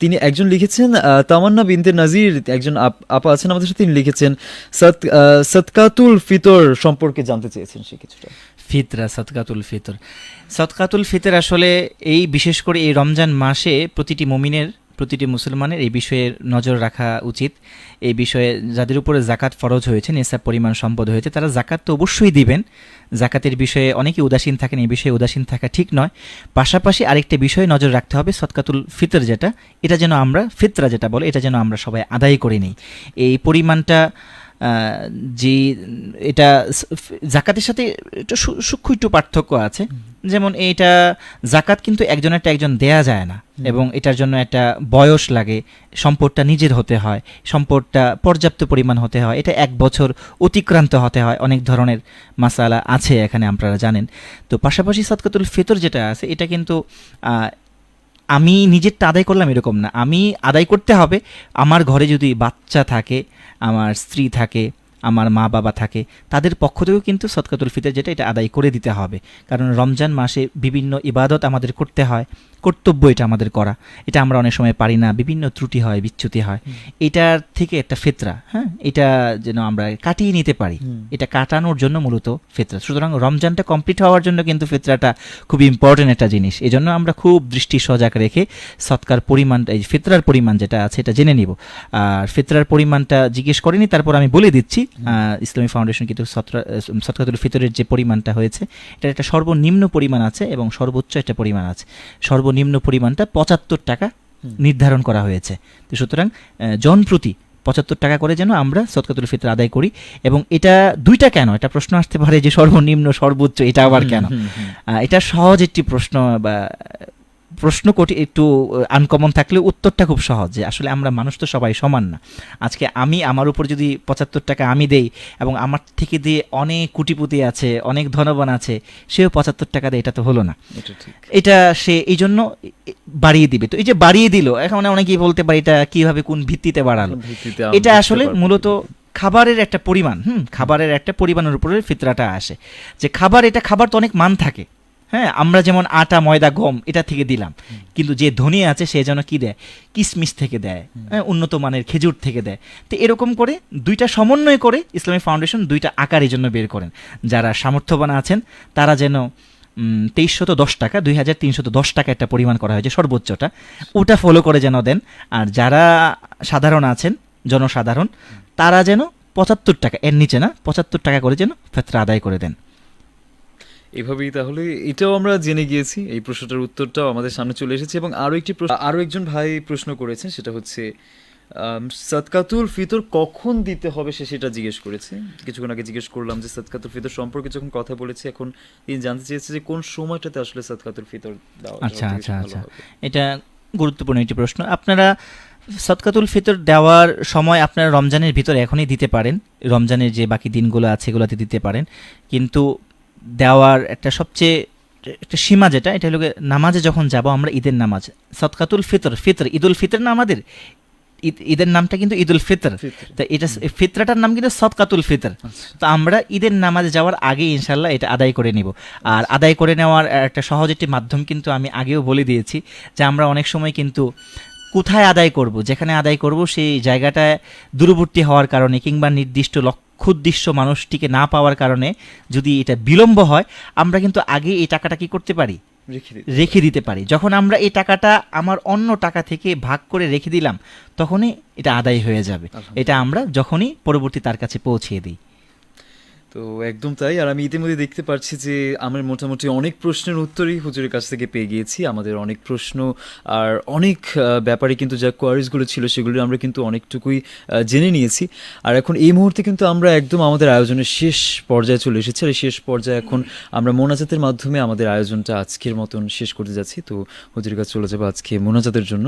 তিনি একজন লিখেছেন তামান্না বিনতে নাজির একজন আপ- আছেন আমাদের সাথে, তিনি লিখেছেন, সৎ সৎকাতুল ফিতর সম্পর্কে জানতে চেয়েছেন সে কিছুটা। ফিতরা, সৎকাতুল ফিতর। সৎকাতুল ফিতর আসলে এই, বিশেষ করে এই রমজান মাসে প্রতিটি মুমিনের প্রতিটি মুসলমানের এই বিষয়ে নজর রাখা উচিত। এই বিষয়ে যাদের উপরে জাকাত ফরজ হয়েছে নেশাব পরিমাণ সম্পদ হয়েছে, তারা জাকাত তো অবশ্যই দিবেন। জাকাতের বিষয়ে অনেকে উদাসীন থাকেন, এই বিষয়ে উদাসীন থাকা ঠিক নয়। পাশাপাশি আরেকটা বিষয়ে নজর রাখতে হবে সৎকাতুল ফিতর যেটা, এটা যেন আমরা ফিতরা যেটা বলে, এটা যেন আমরা সবাই আদায় করে নিই। এই পরিমাণটা যে এটা জাকাতের সাথে একটু সূক্ষ্ম একটু পার্থক্য আছে। যেমন এটা জাকাত কিন্তু একজনেরটা একজন দেয়া যায় না এবং এটার জন্য একটা বয়স লাগে সম্পদটা নিজের হতে হয় সম্পদটা পর্যাপ্ত পরিমাণ হতে হয় এটা এক বছর অতিক্রান্ত হতে হয় অনেক ধরনের মাসালা আছে এখানে আপনারা জানেন। তো পাশাপাশি সদকাতুল ফিতর যেটা আছে এটা কিন্তু আমি নিজেরটা আদায় করলাম এরকম না। আমি আদায় করতে হবে। আমার ঘরে যদি বাচ্চা থাকে, আমার স্ত্রী থাকে, আমার মা বাবা থাকে, তাদের পক্ষ থেকেও কিন্তু সৎকাতুল ফিতর যেটা, এটা আদায় করে দিতে হবে। কারণ রমজান মাসে বিভিন্ন ইবাদত আমাদের করতে হয়। কর্তব্য এটা আমাদের করা। এটা আমরা অনেক সময় পারি না বিভিন্ন ত্রুটি হয় বিচ্যুতি হয়। এটার থেকে একটা ফেতরা হ্যাঁ? এটা যেন আমরা কাটিয়ে নিতে পারি। এটা কাটানোর জন্য মূলত ফেতরা। সুতরাং রমজানটা কমপ্লিট হওয়ার জন্য কিন্তু ফেতরাটা খুব ইম্পর্টেন্ট একটা জিনিস। এই জন্য আমরা খুব দৃষ্টি সজাগ রেখে সৎকার পরিমাণ এই ফেতরার পরিমাণ যেটা আছে এটা জেনে নিব। আর ফেতরার পরিমাণটা জিজ্ঞেস করিনি তারপর আমি বলে দিচ্ছি। ইসলামী ফাউন্ডেশন কিন্তু সৎকাতুল ফিতরের যে পরিমাণটা হয়েছে এটা একটা সর্বনিম্ন পরিমাণ আছে এবং সর্বোচ্চ একটা পরিমাণ আছে। সর্বনিম্ন পরিমাণটা পঁচাত্তর টাকা নির্ধারণ করা হয়েছে। তো সুতরাং জনপ্রতি জন পঁচাত্তর টাকা করে যেন আমরা সৎকাতুল ফিতর আদায় করি এবং এটা দুইটা কেন? এটা প্রশ্ন আসতে পারে যে সর্বনিম্ন সর্বোচ্চ এটা আবার কেন? আহ, এটা সহজ একটি প্রশ্ন বা প্রশ্ন কোটি একটু আনকমন থাকলে উত্তরটা খুব সহজ যে আসলে আমরা মানুষ তো সবাই সমান না। আজকে আমি আমার উপর যদি পঁচাত্তর টাকা আমি দেই এবং আমার থেকে দিয়ে অনেক কুটিপুতি আছে অনেক ধনবান আছে সেও পঁচাত্তর টাকা দেয় এটা তো হলো না। এটা সে এই জন্য বাড়িয়ে দিবে। তো এই যে বাড়িয়ে দিল এখন অনেকেই বলতে পারে এটা কীভাবে কোন ভিত্তিতে বাড়ালো। এটা আসলে মূলত খাবারের একটা পরিমাণ হুম খাবারের একটা পরিমাণের উপরে ফিতরাটা আসে। যে খাবার এটা খাবার তো অনেক মান থাকে। হ্যাঁ আমরা যেমন আটা ময়দা গম এটা থেকে দিলাম। কিন্তু যে ধনী আছে সে যেন কি দেয়? কিশমিশ থেকে দেয়। হ্যাঁ, উন্নত মানের খেজুর থেকে দেয়। তো এরকম করে দুইটা সমন্বয় করে ইসলামী ফাউন্ডেশন দুইটা আকার এই জন্য বের করেন। যারা সামর্থ্যবান আছেন তারা যেন তেইশশত দশ টাকা দুই হাজার তিনশত দশ টাকা একটা পরিমাণ করা হয়েছে সর্বোচ্চটা। ওটা ফলো করে যেন দেন। আর যারা সাধারণ আছেন জনসাধারণ তারা যেন পঁচাত্তর টাকা এর নিচে না পঁচাত্তর টাকা করে যেন ফেতরা আদায় করে দেন। এভাবেই তাহলে এটাও আমরা জেনে গিয়েছি। এই প্রশ্নটার উত্তরটাও আমাদের সামনে চলে এসেছে এবং আরও একটি প্রশ্ন আরও একজন ভাই প্রশ্ন করেছেন সেটা হচ্ছে আম, সদকাতুল ফিতর কখন দিতে হবে সে সেটা জিজ্ঞেস করেছে। কিছুক্ষণ আগে জিজ্ঞেস করলাম যে সদকাতুল ফিতর সম্পর্কে যখন কথা বলেছে এখন তিনি জানতে চেয়েছে যে কোন সময়টাতে আসলে সৎকাতুল ফিতর দেওয়া আচ্ছা, আচ্ছা, আচ্ছা। এটা গুরুত্বপূর্ণ একটি প্রশ্ন। আপনারা সৎকাতুল ফিতর দেওয়ার সময় আপনারা রমজানের ভিতরে এখনই দিতে পারেন। রমজানের যে বাকি দিনগুলো আছে এগুলোতে দিতে পারেন। কিন্তু দেওয়ার একটা সবচেয়ে একটা সীমা যেটা এটা হলো নামাজে যখন যাব আমরা ঈদের নামাজ। সৎকাতুল ফিতর ফিতর ঈদুল ফিতর না আমাদের? ঈদ- ঈদের নামটা কিন্তু ঈদুল ফিতর। তা এটা ফিতরাটার নাম কিন্তু সৎকাতুল ফিতর। আচ্ছা। তো আমরা ঈদের নামাজে যাওয়ার আগে ইনশাল্লাহ এটা আদায় করে নিব। আর আদায় করে নেওয়ার একটা সহজ একটি মাধ্যম কিন্তু আমি আগেও বলে দিয়েছি যে আমরা অনেক সময় কিন্তু কোথায় আদায় করব যেখানে আদায় করব সেই জায়গাটায় দূরবর্তী হওয়ার কারণে কিংবা নির্দিষ্ট লক্ষ্যোদ্দিষ্ট মানুষটিকে না পাওয়ার কারণে যদি এটা বিলম্ব হয় আমরা কিন্তু আগে এই টাকাটা কি করতে পারি? রেখে দিতে রেখে দিতে পারি। যখন আমরা এই টাকাটা আমার অন্য টাকা থেকে ভাগ করে রেখে দিলাম তখনই এটা আদায় হয়ে যাবে। এটা আমরা যখনই পরবর্তী তার কাছে পৌঁছিয়ে দিই। তো একদম তাই। আর আমি ইতিমধ্যে দেখতে পাচ্ছি যে আমার মোটামুটি অনেক প্রশ্নের উত্তরই হুজুরের কাছ থেকে পেয়ে গিয়েছি। আমাদের অনেক প্রশ্ন আর অনেক ব্যাপারে কিন্তু যা কোয়ারিজগুলো ছিল সেগুলো আমরা কিন্তু অনেকটুকুই জেনে নিয়েছি। আর এখন এই মুহূর্তে কিন্তু আমরা একদম আমাদের আয়োজনের শেষ পর্যায়ে চলে এসেছি। আর শেষ পর্যায়ে এখন আমরা মোনাজাতের মাধ্যমে আমাদের আয়োজনটা আজকের মতন শেষ করতে যাচ্ছি। তো হুজুরের কাছে চলে যাব আজকে মোনাজাতের জন্য।